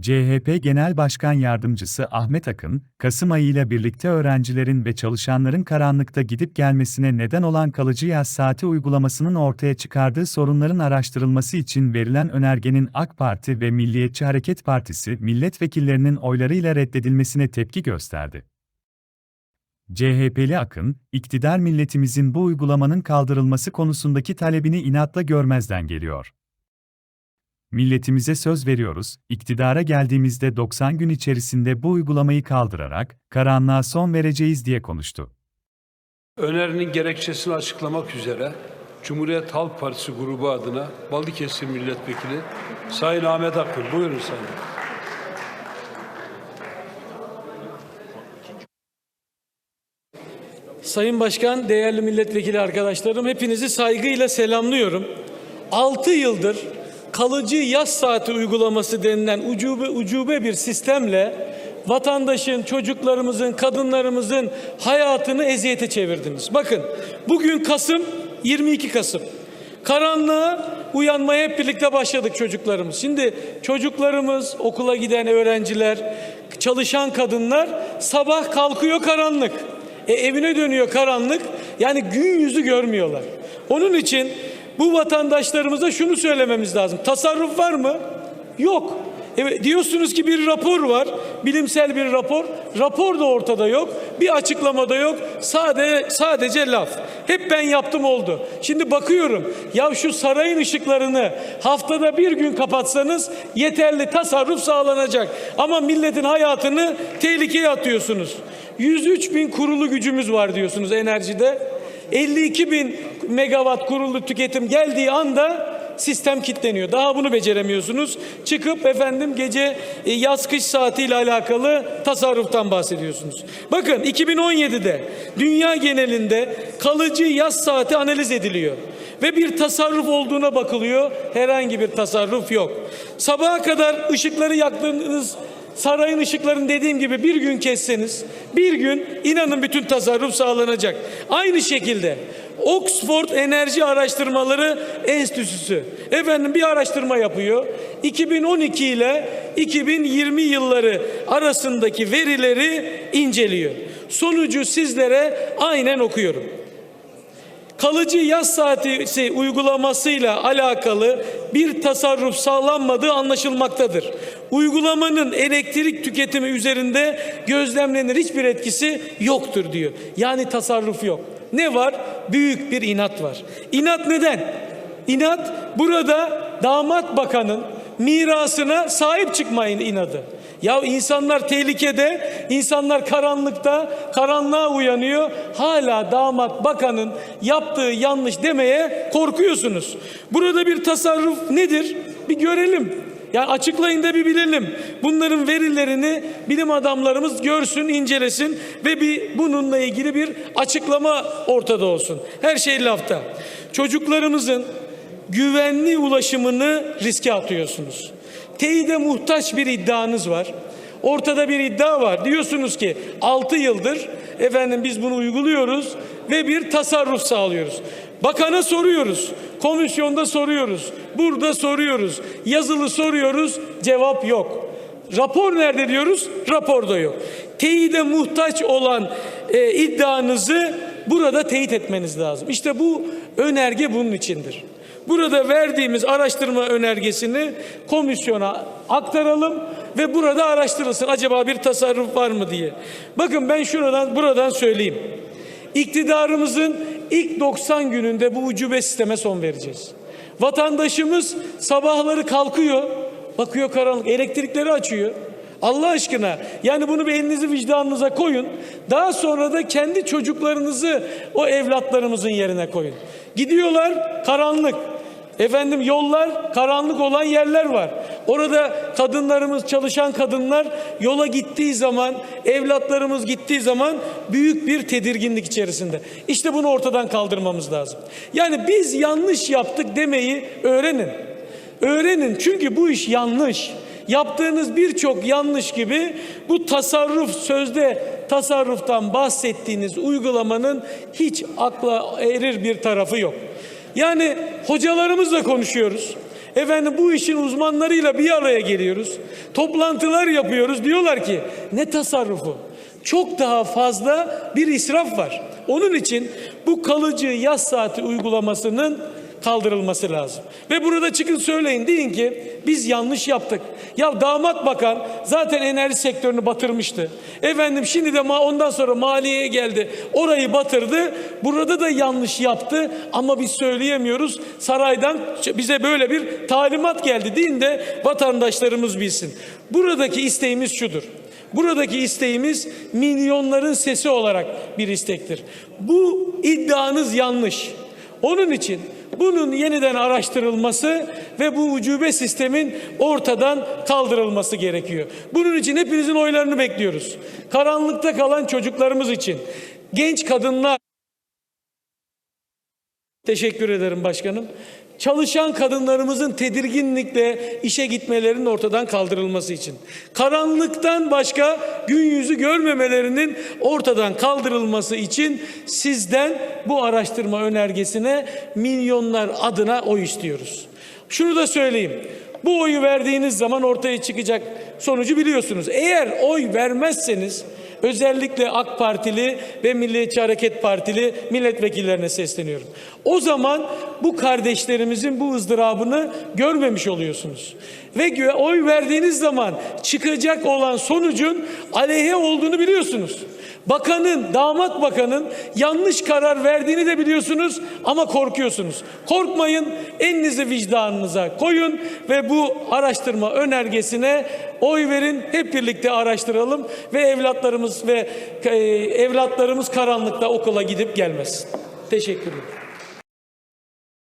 CHP Genel Başkan Yardımcısı Ahmet Akın, Kasım ayıyla birlikte öğrencilerin ve çalışanların karanlıkta gidip gelmesine neden olan kalıcı yaz saati uygulamasının ortaya çıkardığı sorunların araştırılması için verilen önergenin AK Parti ve Milliyetçi Hareket Partisi milletvekillerinin oylarıyla reddedilmesine tepki gösterdi. CHP'li Akın, iktidar milletimizin bu uygulamanın kaldırılması konusundaki talebini inatla görmezden geliyor. Milletimize söz veriyoruz, iktidara geldiğimizde 90 gün içerisinde bu uygulamayı kaldırarak karanlığa son vereceğiz diye konuştu. Önerinin gerekçesini açıklamak üzere Cumhuriyet Halk Partisi grubu adına Balıkesir Milletvekili Sayın Ahmet Akın. Buyurun Sayın. Sayın Başkan, değerli milletvekili arkadaşlarım, hepinizi saygıyla selamlıyorum. 6 yıldır kalıcı yaz saati uygulaması denilen ucube, ucube bir sistemle vatandaşın, çocuklarımızın, kadınlarımızın hayatını eziyete çevirdiniz. Bakın, bugün Kasım, 22 Kasım. Karanlığa uyanmaya hep birlikte başladık çocuklarımız. Şimdi çocuklarımız, okula giden öğrenciler, çalışan kadınlar sabah kalkıyor karanlık. E, evine dönüyor karanlık. Yani gün yüzü görmüyorlar. Onun için bu vatandaşlarımıza şunu söylememiz lazım. Tasarruf var mı? Yok. Evet, diyorsunuz ki bir rapor var, bilimsel bir rapor. Rapor da ortada yok, bir açıklama da yok. Sade, sadece laf. Hep ben yaptım oldu. Şimdi bakıyorum, ya şu sarayın ışıklarını haftada bir gün kapatsanız yeterli tasarruf sağlanacak. Ama milletin hayatını tehlikeye atıyorsunuz. 103 bin kurulu gücümüz var diyorsunuz enerjide. 52 bin megawatt kurulu tüketim geldiği anda sistem kilitleniyor. Daha bunu beceremiyorsunuz. Çıkıp efendim gece e, yaz kış saatiyle alakalı tasarruftan bahsediyorsunuz. Bakın 2017'de dünya genelinde kalıcı yaz saati analiz ediliyor ve bir tasarruf olduğuna bakılıyor. Herhangi bir tasarruf yok. Sabaha kadar ışıkları yaktığınız sarayın ışıklarını dediğim gibi bir gün kesseniz bir gün inanın bütün tasarruf sağlanacak. Aynı şekilde Oxford Enerji Araştırmaları Enstitüsü efendim bir araştırma yapıyor. 2012 ile 2020 yılları arasındaki verileri inceliyor. Sonucu sizlere aynen okuyorum kalıcı yaz saati uygulamasıyla alakalı bir tasarruf sağlanmadığı anlaşılmaktadır. Uygulamanın elektrik tüketimi üzerinde gözlemlenir hiçbir etkisi yoktur diyor. Yani tasarruf yok. Ne var? Büyük bir inat var. İnat neden? İnat burada damat bakanın mirasına sahip çıkmayın inadı. Ya insanlar tehlikede, insanlar karanlıkta, karanlığa uyanıyor. Hala damat bakanın yaptığı yanlış demeye korkuyorsunuz. Burada bir tasarruf nedir? Bir görelim. Yani açıklayın da bir bilelim. Bunların verilerini bilim adamlarımız görsün, incelesin ve bir bununla ilgili bir açıklama ortada olsun. Her şey lafta. Çocuklarımızın güvenli ulaşımını riske atıyorsunuz. Teyide muhtaç bir iddianız var. Ortada bir iddia var. Diyorsunuz ki 6 yıldır efendim biz bunu uyguluyoruz ve bir tasarruf sağlıyoruz. Bakana soruyoruz. Komisyonda soruyoruz. Burada soruyoruz. Yazılı soruyoruz. Cevap yok. Rapor nerede diyoruz? Raporda yok. Teyide muhtaç olan e, iddianızı burada teyit etmeniz lazım. İşte bu önerge bunun içindir. Burada verdiğimiz araştırma önergesini komisyona aktaralım ve burada araştırılsın. Acaba bir tasarruf var mı diye. Bakın ben şuradan buradan söyleyeyim. İktidarımızın ilk 90 gününde bu ucube sisteme son vereceğiz. Vatandaşımız sabahları kalkıyor, bakıyor karanlık, elektrikleri açıyor. Allah aşkına yani bunu bir elinizi vicdanınıza koyun. Daha sonra da kendi çocuklarınızı o evlatlarımızın yerine koyun. Gidiyorlar karanlık. Efendim yollar karanlık olan yerler var. Orada kadınlarımız, çalışan kadınlar yola gittiği zaman, evlatlarımız gittiği zaman büyük bir tedirginlik içerisinde. İşte bunu ortadan kaldırmamız lazım. Yani biz yanlış yaptık demeyi öğrenin. Öğrenin çünkü bu iş yanlış. Yaptığınız birçok yanlış gibi bu tasarruf sözde tasarruftan bahsettiğiniz uygulamanın hiç akla erir bir tarafı yok. Yani hocalarımızla konuşuyoruz. Efendim bu işin uzmanlarıyla bir araya geliyoruz. Toplantılar yapıyoruz. Diyorlar ki ne tasarrufu? Çok daha fazla bir israf var. Onun için bu kalıcı yaz saati uygulamasının kaldırılması lazım. Ve burada çıkın söyleyin deyin ki biz yanlış yaptık. Ya damat bakan zaten enerji sektörünü batırmıştı. Efendim şimdi de ondan sonra maliyeye geldi. Orayı batırdı. Burada da yanlış yaptı ama biz söyleyemiyoruz. Saraydan bize böyle bir talimat geldi deyin de vatandaşlarımız bilsin. Buradaki isteğimiz şudur. Buradaki isteğimiz milyonların sesi olarak bir istektir. Bu iddianız yanlış. Onun için bunun yeniden araştırılması ve bu ucube sistemin ortadan kaldırılması gerekiyor. Bunun için hepinizin oylarını bekliyoruz. Karanlıkta kalan çocuklarımız için, genç kadınlar Teşekkür ederim başkanım. Çalışan kadınlarımızın tedirginlikle işe gitmelerinin ortadan kaldırılması için. Karanlıktan başka gün yüzü görmemelerinin ortadan kaldırılması için sizden bu araştırma önergesine milyonlar adına oy istiyoruz. Şunu da söyleyeyim. Bu oyu verdiğiniz zaman ortaya çıkacak sonucu biliyorsunuz. Eğer oy vermezseniz Özellikle AK Partili ve Milliyetçi Hareket Partili milletvekillerine sesleniyorum. O zaman bu kardeşlerimizin bu ızdırabını görmemiş oluyorsunuz. Ve oy verdiğiniz zaman çıkacak olan sonucun aleyhe olduğunu biliyorsunuz. Bakanın, damat bakanın yanlış karar verdiğini de biliyorsunuz ama korkuyorsunuz. Korkmayın, elinizi vicdanınıza koyun ve bu araştırma önergesine oy verin. Hep birlikte araştıralım ve evlatlarımız ve e, evlatlarımız karanlıkta okula gidip gelmesin. Teşekkür ederim.